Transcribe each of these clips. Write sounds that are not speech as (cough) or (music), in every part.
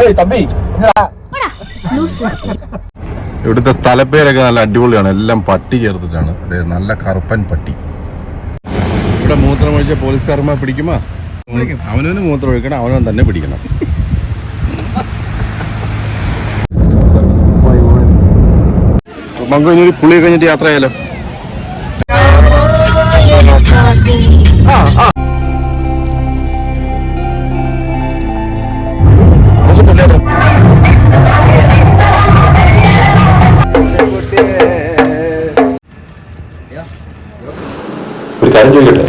ഏയ് തമ്പി. ഇവിടുത്തെ സ്ഥലപ്പേരൊക്കെ നല്ല അടിപൊളിയാണ്. എല്ലാം പട്ടി ചേർത്തിട്ടാണ്. അതെ നല്ല കറുപ്പൻ പട്ടി. ഇവിടെ മൂത്രമൊഴിച്ച പോലീസുകാരന്മാർ പിടിക്കുമോ? അവനവന് മൂത്രം ഒഴിക്കണം അവനവൻ തന്നെ പിടിക്കണം. മങ്കു ഇനി പുളി കഴിഞ്ഞിട്ട് യാത്ര ചെയ്യാലോ? ചോദിക്കട്ടെ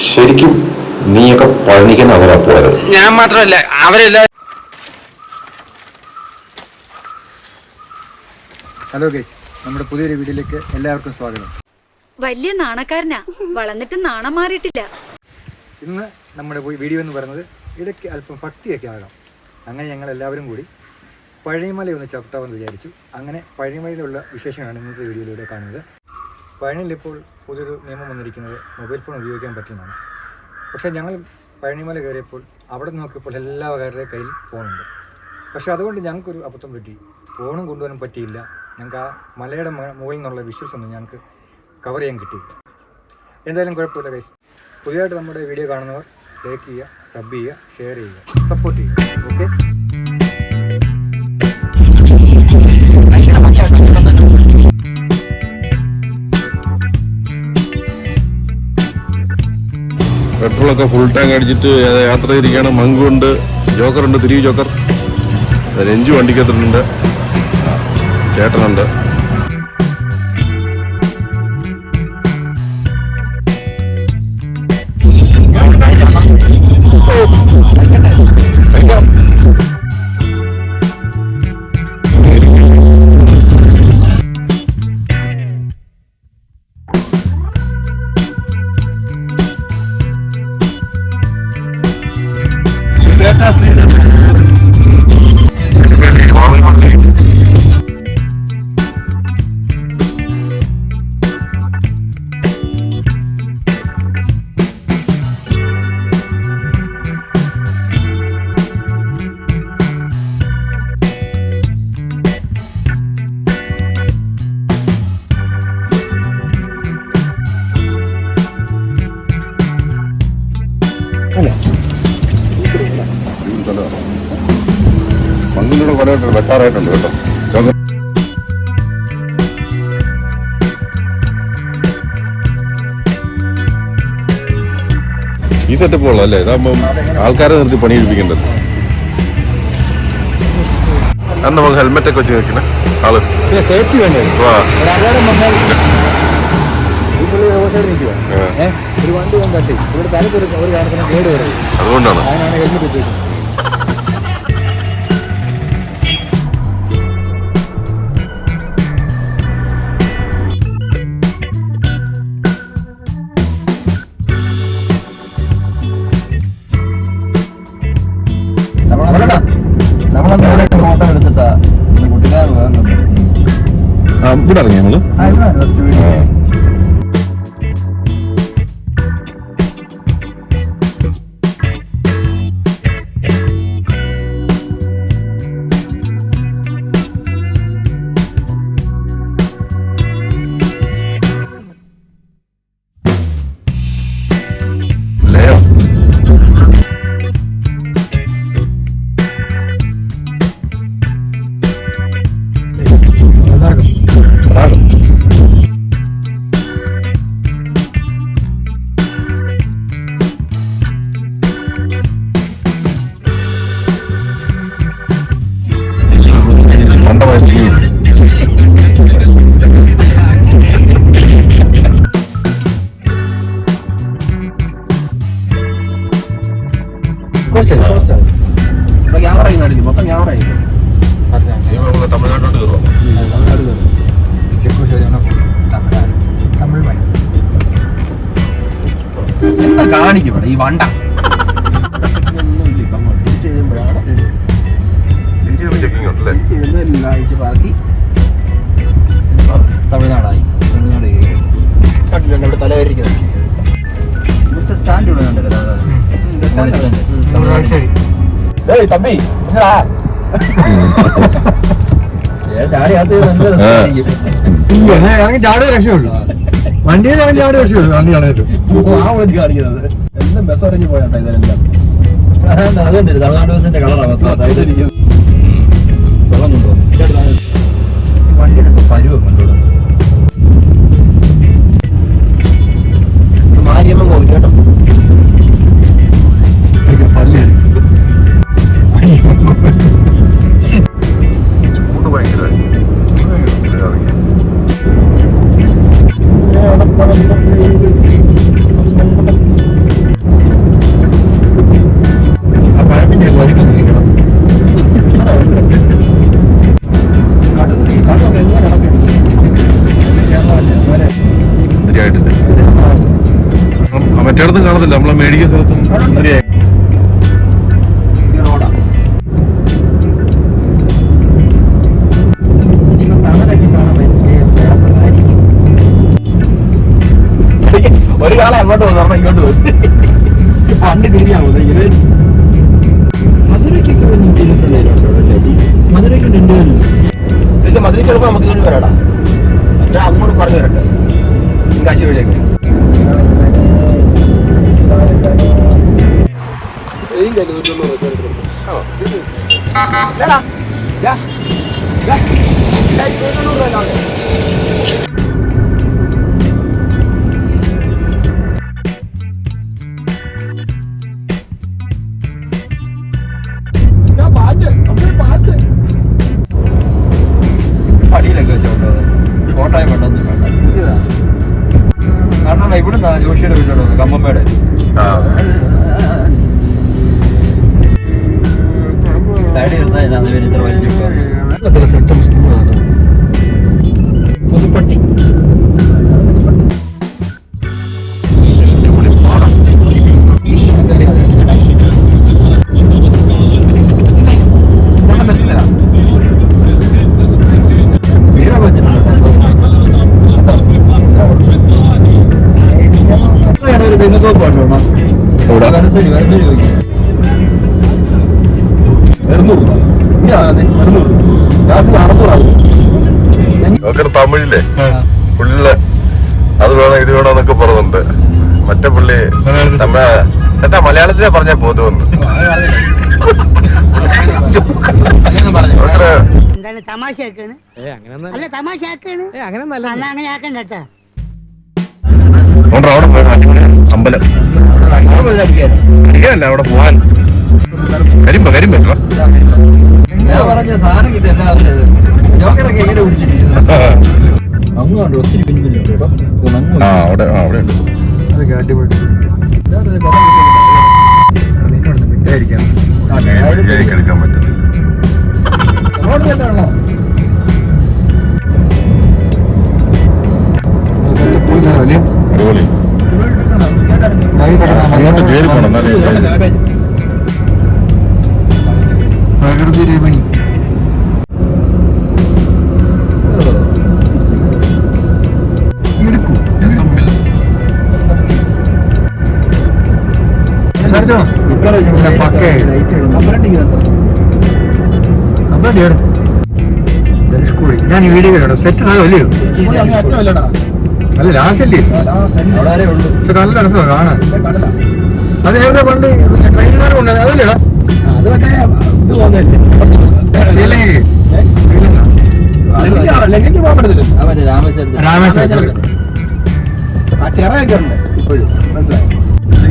ശരിക്കും നീയൊക്കെ പഴനിക്കാൻ അവരാ പോയത്. ഞാൻ മാത്രമല്ല അവരെല്ലാം ഹലോ ഗൈസ് നമ്മുടെ പുതിയൊരു വീഡിയോയിലേക്ക് എല്ലാവർക്കും സ്വാഗതം. വലിയ നാണക്കാരനാ. വളർന്നിട്ട് നാണം മാറിയിട്ടില്ല. ഇന്ന് നമ്മുടെ വീഡിയോ എന്ന് പറയുന്നത് ഇടയ്ക്ക് അല്പം ഭക്തിയൊക്കെ ആകാം. അങ്ങനെ ഞങ്ങൾ എല്ലാവരും കൂടി പഴയമലയൊന്ന് ഒന്ന് ചവിട്ടാമെന്ന് വിചാരിച്ചു. അങ്ങനെ പഴയമലയിലുള്ള വിശേഷമാണ് ഇന്നത്തെ വീഡിയോയിലൂടെ കാണുന്നത്. പഴനിയിൽ ഇപ്പോൾ പുതിയൊരു നിയമം വന്നിരിക്കുന്നത് മൊബൈൽ ഫോൺ ഉപയോഗിക്കാൻ പറ്റുന്നതാണ്. പക്ഷേ ഞങ്ങൾ പഴനിമല കയറിയപ്പോൾ അവിടെ നോക്കിയപ്പോൾ എല്ലാവരുടെ കയ്യിൽ ഫോണുണ്ട്. പക്ഷേ അതുകൊണ്ട് ഞങ്ങൾക്കൊരു അബദ്ധം പറ്റി. ഫോണും കൊണ്ടുവരാൻ പറ്റിയില്ല. ഞങ്ങൾക്ക് ആ മലയുടെ മുകളിൽ നിന്നുള്ള വിഷ്വൽസ് ഒന്നും ഞങ്ങൾക്ക് കവർ ചെയ്യാൻ കിട്ടി എന്തായാലും കുഴപ്പമില്ല ഗൈസ് പുതിയതായിട്ട് നമ്മുടെ വീഡിയോ കാണുന്നവർ ലൈക്ക് ചെയ്യുക സബ് ചെയ്യുക ഷെയർ ചെയ്യുക സപ്പോർട്ട് ചെയ്യുക. ഓക്കെ പെട്രോളൊക്കെ ഫുൾ ടാങ്ക് അടിച്ചിട്ട് യാത്ര ചെയ്തിരിക്കുകയാണ്. മങ്കുണ്ട് ജോക്കറുണ്ട് തിരിവ് ജോക്കർ. രഞ്ജു വണ്ടിക്കത്തിട്ടുണ്ട് ചേട്ടനുണ്ട്. മങ്ങിന്റെ കുറെ വെട്ടാറായിട്ടുണ്ട് കേട്ടോ. ഈ സെറ്റപ്പ് ഉള്ളു അല്ലേ? ഇതാകുമ്പം ആൾക്കാരെ നിർത്തി പണി കഴിപ്പിക്കണ്ടല്ലോ അന്ന് നമുക്ക് ഹെൽമെറ്റ് ഒക്കെ വെച്ച് വെക്കണേ ആൾ? സേഫ്റ്റി വേണ്ടേ? റോഡ് സൈഡ് നിൽക്കുക. ഏഹ് ഒരു വണ്ടി വന്ന് തട്ടി. ഇവിടെ തലക്ക് ഒരു ഒരു കാരണത്തിന് കേട് വരും അതുകൊണ്ടാണ്? അതിനാണ് ഹെൽമെറ്റ് വെച്ചേക്കുന്നത് നമ്മളന്ന് ഇവിടെ ഫോട്ടോ എടുത്തിട്ടാ കുട്ടികളെ ഇവിടെ ഇറങ്ങി നമ്മൾ തലവരിക്കുന്നത് ഇവിടുത്തെ സ്റ്റാൻഡ് ഇവിടെ ഉണ്ടല്ലോ തമിഴ്നാട് തമിഴ്നാട് ഏയ് തമ്പി. (laughs) ഇറങ്ങി ചാടി രക്ഷയുള്ളൂ വണ്ടിയിൽ ഇറങ്ങി ചാടി രക്ഷയുള്ളൂ വണ്ടി കാണിക്കുന്നത്. എല്ലാം ബസ് ഇറങ്ങി പോയാട്ടോ ഇതെല്ലാം. അതാണ്ട് അതുകൊണ്ട് തമിഴ്നാട് ബസിന്റെ അവസ്ഥ സൈഡിൽ വെള്ളം കൊണ്ടുപോകും. വണ്ടിയുടെ ഒക്കെ പരുവം. ഒരു കാലം അങ്ങോട്ട് പോകുന്നു പറഞ്ഞാൽ ഇങ്ങോട്ട് പോകും പണ്ട് തിരിഞ്ഞാ പോകുന്നത് ഇങ്ങനെ. മധുരയ്ക്കൊക്കെ മധുരയ്ക്ക് ഇതിന്റെ മധുരയ്ക്ക് ചിലപ്പോൾ നമുക്ക് ഇങ്ങോട്ട് വരാടാ. മറ്റേ അങ്ങോട്ട് പറഞ്ഞു വരട്ടെ. കാശി വഴിയൊക്കെ. സെയിം കഴിഞ്ഞ ഇവിടുന്ന് ജോഷിയുടെ വീട്ടിലോട്ട് വന്നത് കമ്മമ്മയുടെ. ആ. സൈഡിൽ ഇരുന്നാൽ ഇത്ര വലിച്ചിട്ട് പുതുപ്പട്ടി അറുന്നൂറാകും അവർക്ക് തമിഴില്ലേ പുള്ളിൽ അത് വേണം ഇത് വേണം എന്നൊക്കെ പറയുന്നുണ്ട് മറ്റേ പുള്ളി നമ്മ സെറ്റാ മലയാളത്തിലെ പറഞ്ഞ അവർക്ക് എന്താണ് തമാശയാക്കാണ്? അല്ല തമാശയാക്കാണ്. അല്ല അങ്ങനെ ആക്കണ്ട കേട്ടാ. അമ്പലം. അടിക്കാനല്ല അവിടെ പോവാൻ. കരിമ്പ കരിമ്പ ഒത്തിരി. ആ അവിടെ ആ അവിടെ ഉണ്ട്. അതൊക്കെ അടിപൊളി ഇതിനകത്ത് കുറെ പിന്നിലുണ്ട്. നിന്നോട് മിണ്ടായിരിക്കാം ആ, അതായത് ശരിയാക്കി എടുക്കാൻ പറ്റത്തില്ല. റോഡ് തന്നെയാണോ അടിപൊളി. അങ്ങോട്ട് കയറി പോണം പ്രകൃതി രമണി ഞാൻ ഈ വീഡിയോ സെറ്റ് സാധനം അല്ലയോ അല്ല ലാസ്റ്റ് അല്ലേ ഉള്ളൂ പക്ഷെ നല്ല രസമാണ് കാണാൻ. അത് ഏതാ പണ്ട് ട്രെയിനുകാർ കൊണ്ട് അതല്ലേടാ അത് മറ്റേ ഇത് പോകുന്നതല്ലേ ശ്രീലങ്കയ്ക്ക് ലങ്കയ്ക്ക് പോകാൻ പറ്റത്തില്ല ആ രാമേശ്വരത്ത് രാമേശ്വരത്ത്. ആ ചിറയൊക്കെ ഉണ്ട് ഇപ്പോഴും. മനസ്സിലായി?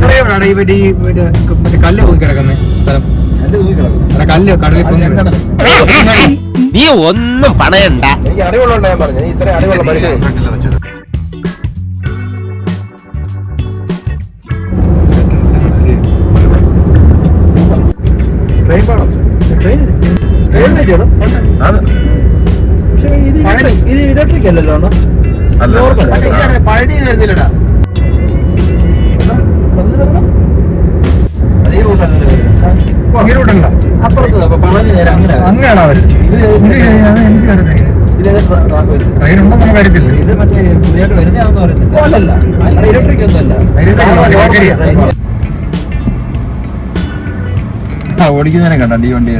അറിയാമോ ഈ മറ്റേ ഈ മറ്റേ മറ്റേ കല്ല് പോയി കിടക്കുന്ന സ്ഥലം. കല്ല് കടലിൽ നീ ഒന്നും പണയണ്ട. എനിക്ക് അറിവുള്ള ഞാൻ പറഞ്ഞു നീ ഇത്ര അറിവുള്ള മനുഷ്യൻ. ട്രെയിൻ പോകണം ട്രെയിൻ പറ്റിയോ അത് പക്ഷേ ഇത് ഇത് ഇലക്ട്രിക് അല്ലല്ലോ അണ്ണാ? പഴനി വരുന്നില്ലടാ അതേ റൂട്ടല്ലേ ഈ റൂട്ടല്ല അപ്പുറത്ത് അപ്പൊ പളനി നേരെ അങ്ങനെ അങ്ങനെയാണോ അവർ ഇത് എനിക്ക് അറിയത്തില്ല ഇത് മറ്റേ പുതിയതായിട്ട് വരുന്നതാണെന്ന് പറയുന്നത് അല്ലല്ല ഇലക്ട്രിക് ഒന്നും ഓടിക്കുന്നതിനെ കണ്ടോ? ഈ വണ്ടി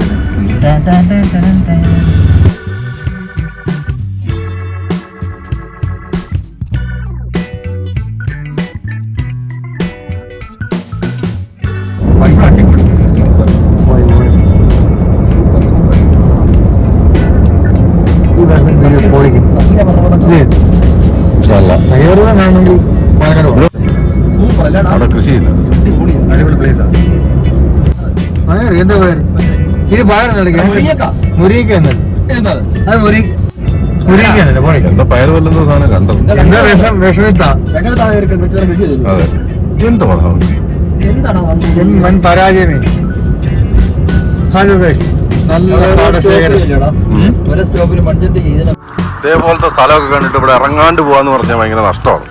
എന്താ പയർ സാധനം കണ്ടത്? എന്താ വിഷം വിഷമിത്താ. അതെ. എന്താ പരാജയമേ. ഹലോ ഗൈസ് ഇതേപോലത്തെ സ്ഥലമൊക്കെ കണ്ടിട്ട് ഇവിടെ ഇറങ്ങാണ്ട് പോവാന്ന് പറഞ്ഞാൽ ഭയങ്കര നഷ്ടമാണ്.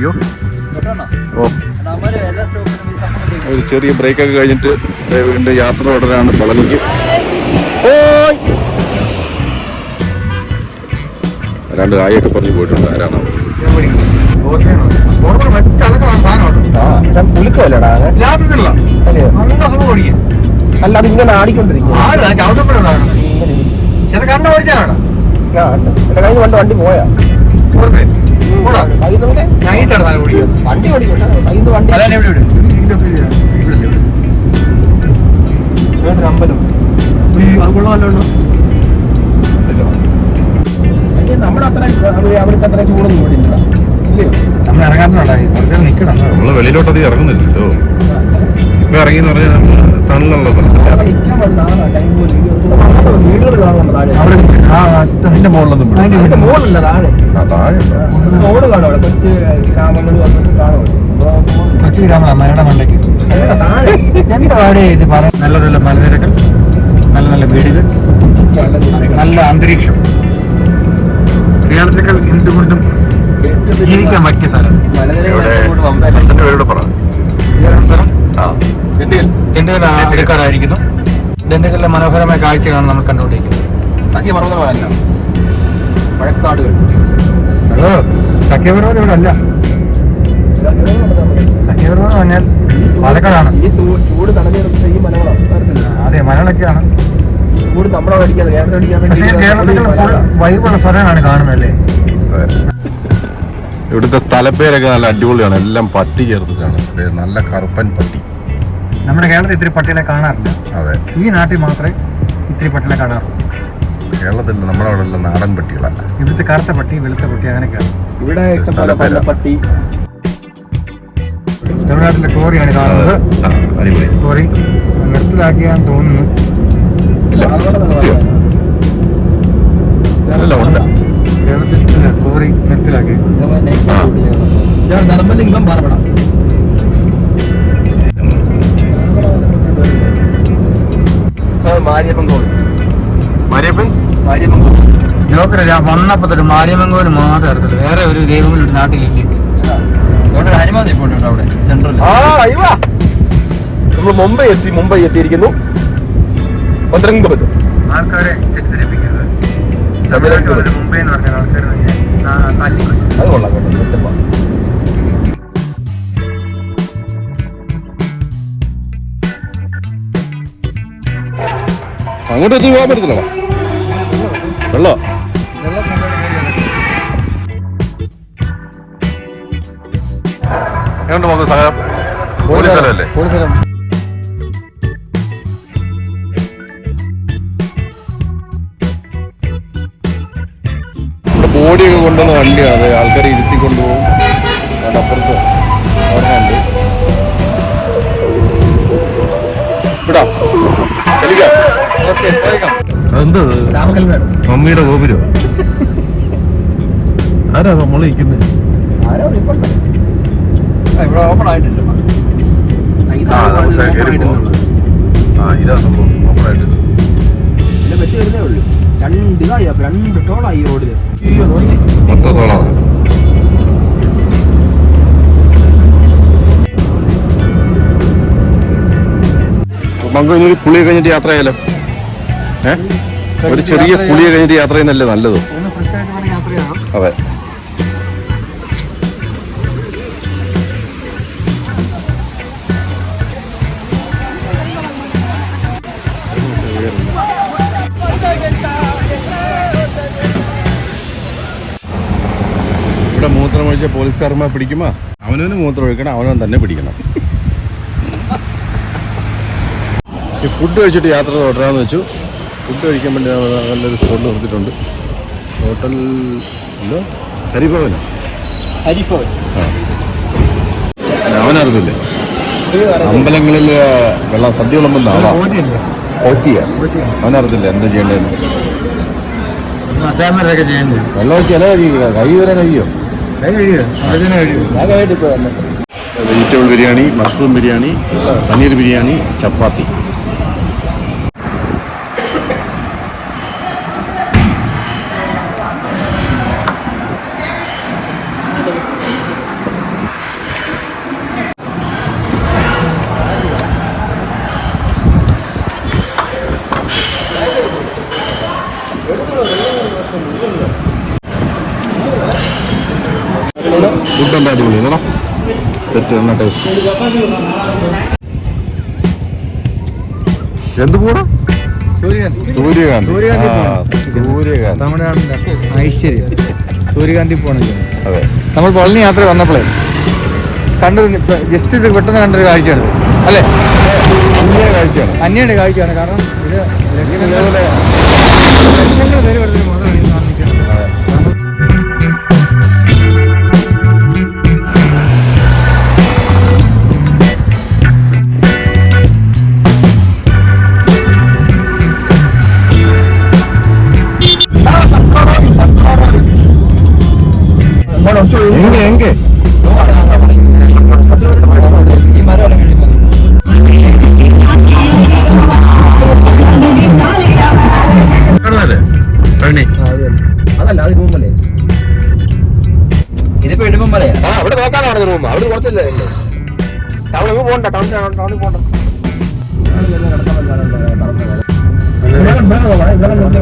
പഠിക്കോ ഓ. ഒരു ചെറിയ ബ്രേക്ക് ഒക്കെ കഴിഞ്ഞിട്ട് ദേ വീണ്ടും യാത്ര തുടരാണ് പളനിക്ക്. ഓയ്! രണ്ട് കായൊക്കെ പറഞ്ഞു പോയിട്ടുണ്ട്. ആരാണോ? പുലുക്കല്ലടാ അല്ല? അത് ഇങ്ങനെ ആടിക്കൊണ്ടിരിക്കും കണ്ണ ഓടിച്ചാണ് കയ്യിൽ പണ്ട് വണ്ടി പോയാ. വണ്ടി നിന്ന് വണ്ടി അമ്പലം. നമ്മുടെ അത്ര അവിടുത്തെ അത്ര ചൂടൊന്നും ഓടില്ല ഇല്ലയോ നമ്മൾ കുറച്ച് നിൽക്കണം നമ്മൾ വെളിയിലോട്ട് അധികം ഇറങ്ങുന്നില്ലല്ലോ. ഇപ്പൊ ഇറങ്ങി എന്ന് പറഞ്ഞാൽ തണലുള്ള സ്ഥലത്ത് അവിടെ. വീടുകൾ കാണുന്നുണ്ട് താഴെ. അവിടെ ആ അതിന്റെ മുകളിലൊന്നും വിടില്ല. അതിന്റെ മുകളിലല്ല താഴെ. ആ റോഡ് കാണും അവിടെ. കൊച്ചു ഗ്രാമങ്ങൾ വന്നിട്ട് കാണും. കൊച്ചു ഗ്രാമം മലയുടെ മണ്ടയ്ക്ക്. താഴെ. എന്താണ് ഇത് പറ നല്ല നല്ല മലനിരകൾ നല്ല നല്ല വീടുകൾ നല്ല അന്തരീക്ഷം. കേരളത്തിലേക്കാൾ എന്തുകൊണ്ടും ജീവിക്കാൻ പറ്റിയ സ്ഥലം. ഇവിടെ സ്ഥലത്തിന്റെ പേരോട് പറ. സ്ഥലം ആ. ദിണ്ടുകൽ ആൾക്കാരായിരിക്കുന്നു ദിണ്ടുകലിലെ മനോഹരമായ കാഴ്ചകളാണ് നമ്മൾ കണ്ടുകൊണ്ടിരിക്കുന്നത്. സഖ്യപർവതമല്ല മഴക്കാടുകൾ ഹലോ സഖ്യപർവതം ഇവിടെ അല്ല. സഖ്യപർവതം പറഞ്ഞാൽ പാലക്കാടാണ്. ഈ ചൂട് ഈ മലകളാണ്. അതെ മലകളൊക്കെയാണ്. ചൂട് നമ്മളെ അടിക്കാതെ കേരളത്തിൽ അടിക്കാൻ പക്ഷേ വേണ്ടി കേരളത്തിൽ വൈബുള്ള സ്ഥലമാണ് കാണുന്നല്ലേ അതെ. ഇവിടുത്തെ സ്ഥലപ്പേരൊക്കെ നല്ല അടിപൊളിയാണ്. എല്ലാം പട്ടി ചേർത്തിട്ടാണ്. നല്ല കറുപ്പൻ പട്ടി. നമ്മുടെ കേരളത്തിൽ ഇത്തിരി പട്ടികളെ കാണാറില്ല അതെ. ഈ നാട്ടിൽ മാത്രമേ ഇത്തിരി പട്ടികളെ കാണാറുള്ളൂ. കേരളത്തിൽ നമ്മുടെ അവിടെ ഉള്ള നാടൻ പട്ടികളാണ് ഇവിടുത്തെ കറുത്ത പട്ടി വെളുത്ത പട്ടി അങ്ങനെയൊക്കെയാണ്. ഇവിടെ. പട്ടി. തമിഴ്നാട്ടിലെ കോറിയാണ് കാണുന്നത്. അടിപൊളി. കോറി നിർത്തലാക്കിയാന്ന് തോന്നുന്നു. കേരളത്തിൽ കോറി നിർത്തലാക്കി. ഞാൻ ധർമ്മലിംഗം പാറപ്പട. മാരിയപ്പൻ മാരിയപ്പൻ? കോവിൽ ജോക്കര വന്നപ്പോ തൊട്ട് മാരിയമ്മങ്കോൽ മാത്രമേ അറിയത്തുള്ളൂ വേറെ ഒരു ദൈവങ്ങളും ഒരു നാട്ടിലില്ല? അവിടെ ഹനുമാൻ ഇപ്പോൾ അവിടെ? സെൻട്രൽ ആ അയ്യോ നമ്മൾ മുംബൈ എത്തി മുംബൈ എത്തിയിരിക്കുന്നു. പന്ത്രണ്ട് ആൾക്കാരെ തെറ്റിദ്ധരിപ്പിക്കുന്നത് തമിഴ്നാട്ടിൽ മുംബൈ എന്ന് പറഞ്ഞ ആൾക്കാർ അത് കൊള്ളാം കേട്ടോ അങ്ങോട്ട് വെച്ച് പോകാൻ പറ്റത്തില്ല. വെള്ളോ? എങ്ങോട്ട് പോകുന്നു സ്ഥലം പോലീസ് സ്ഥലമല്ലേ ഇവിടെ ബോഡിയൊക്കെ കൊണ്ടുവന്ന വണ്ടിയാണ്. ആൾക്കാരെ ഇരുത്തി കൊണ്ടുപോകും അപ്പുറത്ത് എന്ത് മമ്മിയുടെ ഗോപുരം? ആരാ നമ്മൾ രണ്ട് രണ്ട് ടോളായി റോഡിൽ. മൊത്തം നമുക്ക് ഇനി പുളി കഴിഞ്ഞിട്ട് യാത്ര ചെയ്യാലോ? ഒരു ചെറിയ കുളിയെ കഴിഞ്ഞിട്ട് യാത്ര ചെയ്യുന്നല്ലേ നല്ലത്? അതെ. ഇവിടെ മൂത്രം ഒഴിച്ച പോലീസുകാരന്മാർ പിടിക്കുമോ? അവനവന് മൂത്രം ഒഴിക്കണം അവനവൻ തന്നെ പിടിക്കണം. ഈ ഫുഡ് കഴിച്ചിട്ട് യാത്ര തുടരാന്ന് വെച്ചു. ഫുഡ് കഴിക്കാൻ വേണ്ടി നമ്മൾ നല്ലൊരു സ്പോട്ട് നിർത്തിയിട്ടുണ്ട്. Hotel hello Haribhavan. ഹരിഭവൻ. അവനറിയില്ല അമ്പലങ്ങളിൽ വെള്ളം സദ്യ വിളമ്പം ഓറ്റിയ അവനറിയത്തില്ല എന്താ ചെയ്യേണ്ടതെന്ന്. വെള്ളം ഇല കഴിയുക. കൈ വരെ കഴിയോ? Vegetable biryani mushroom biryani paneer biryani chapati. എണ്ണ ടേസ്റ്റ് എന്ത് പൂടാ സൂര്യകാന്തി. സൂര്യകാന്തി. തമിഴ്നാടിന്റെ ഐശ്വര്യം. സൂര്യകാന്തി പോകണമെങ്കിൽ അതെ. നമ്മൾ പളനി യാത്ര വന്നപ്പോഴേ കണ്ടത് ജസ്റ്റ് ഇത് പെട്ടെന്ന് കണ്ടൊരു കാഴ്ചയാണ്. അല്ലേ? വലിയ കാഴ്ചയാണ്. അന്യയുടെ കാഴ്ചയാണ്. കാരണം ഇത് ലക്ഷങ്ങൾ പേര് വെറുതെ മാത്രമാണ് എങ്കെ എങ്കെ അതല്ല അത് റൂമല്ലേ ഇതിപ്പോ ഇടുമ്പലേ ആ അവിടെ നോക്കാനാണ് റൂം അവിടെ കുറച്ചല്ലേ ടൗണിൽ പോകണ്ട ടൗണിൽ ടൗണിൽ പോകണ്ട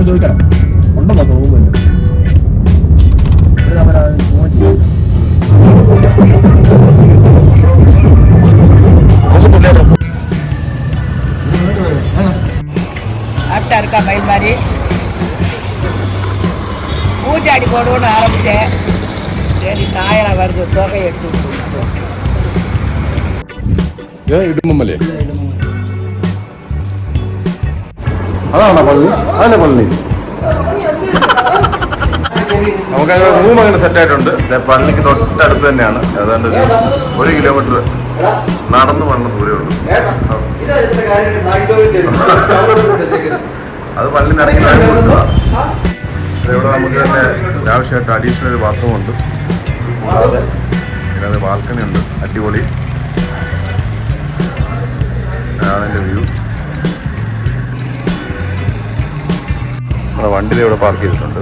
ചോദിക്കണം ഉണ്ടോ നോക്കാം கரெக்டாக இருக்கா மயில் மாதிரி? பூஜாடி போடுவோன்னு ஆரம்பிச்சேன். சரி நாயனா வருது. தொகை எடுத்து ஏன் இடுமல்லே அதான் பண்ணி? அதான் பண்ணி നമുക്ക് അങ്ങനെ റൂം അങ്ങനെ സെറ്റ് ആയിട്ടുണ്ട്. പള്ളിക്ക് തൊട്ടടുത്ത് തന്നെയാണ്. ഏതാണ്ട് ഒരു കിലോമീറ്റർ നടന്നു വന്ന ദൂരേ ഉള്ളൂ. (laughs) അത് പള്ളി നിറങ്ങി ഇവിടെ നമുക്ക് തന്നെ ആവശ്യമായിട്ട് അഡീഷണൽ ഒരു ബാത്റൂം ഉണ്ട്. കൂടാതെ ഇതിനകത്ത് ബാൽക്കണി ഉണ്ട്. അടിപൊളി. അതാണ് വ്യൂ നമ്മുടെ വണ്ടി ദേ ഇവിടെ പാർക്ക് ചെയ്തിട്ടുണ്ട്.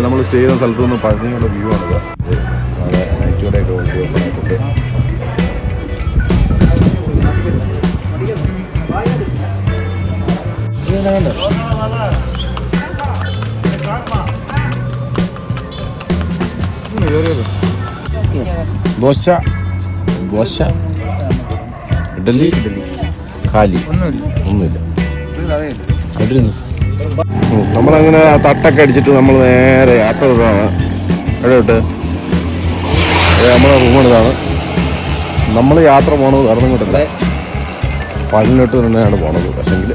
നമ്മൾ സ്റ്റേ ചെയ്യുന്ന സ്ഥലത്ത് നിന്ന് പഴനിയുടെ വ്യൂ ആണിത്. ദോശ. ദോശ. ഇഡലി ഇഡലി കാലി. ഒന്നുമില്ല. ഇട്ടിരുന്നു. നമ്മളങ്ങനെ തട്ടൊക്കെ അടിച്ചിട്ട് നമ്മൾ നേരെ യാത്ര തുടങ്ങാണ് എവിടെയോട്ട് നമ്മളെ റൂമെടുതാണ് നമ്മൾ യാത്ര പോണത് കറന്നിങ്ങോട്ടല്ല പള്ളിലോട്ട് തന്നെയാണ് പോണത്. പക്ഷെങ്കിൽ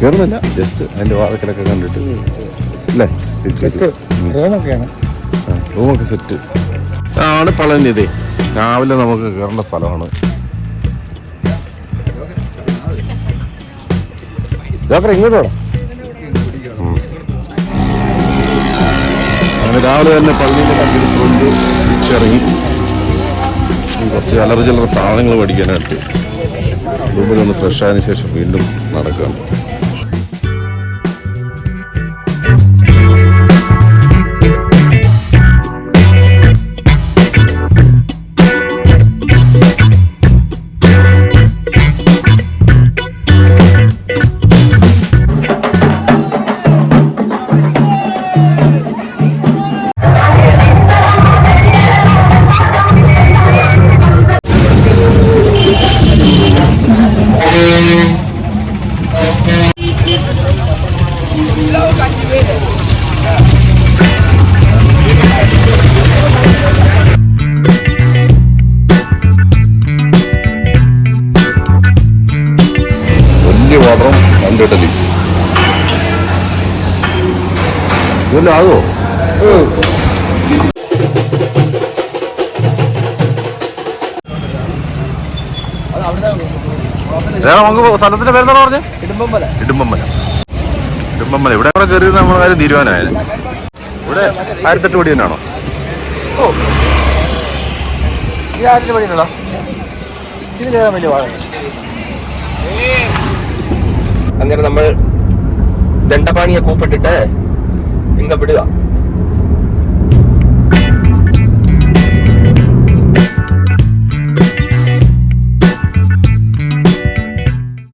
കയറുന്നില്ല ജസ്റ്റ് അതിന്റെ വാതക്കലൊക്കെ കണ്ടിട്ട്. അല്ലേ? റൂമൊക്കെയാണ്. റൂമൊക്കെ സെറ്റ് ആണ് പളനിതേ രാവിലെ നമുക്ക് കയറേണ്ട സ്ഥലമാണ്. ജോക്കർ ഇങ്ങോട്ട് വേണം രാവിലെ തന്നെ പള്ളിയിൽ കണ്ടിൽ കൊണ്ട് തിരിച്ചിറങ്ങി കുറച്ച് അലറ ചില്ലറ സാധനങ്ങൾ മേടിക്കാനായിട്ട്. ഒന്ന് ഫ്രഷ് ആയതിനു ശേഷം വീണ്ടും നടക്കുകയാണ്. നമുക്ക് സ്ഥലത്തിന്റെ പേരെന്താ പറഞ്ഞേ? ഇടുമ്പമ്പല. ഇടുമ്പമ്മല ഇടുമ്പമ്മല ഇവിടെ അവിടെ കയറി നമ്മുടെ കാര്യം തീരുമാനമായത് ഇവിടെ ആയിരത്തെട്ട് പടി തന്നെയാണോ? ഈ ആരിന്റെ പണിയുണ്ടോ ഇത് കയറാൻ വലിയ വാഴ അങ്ങനെ നമ്മൾ ദണ്ഡപാണിയെ കൂപ്പിട്ടിട്ട് ഇങ്ങ വിടുക.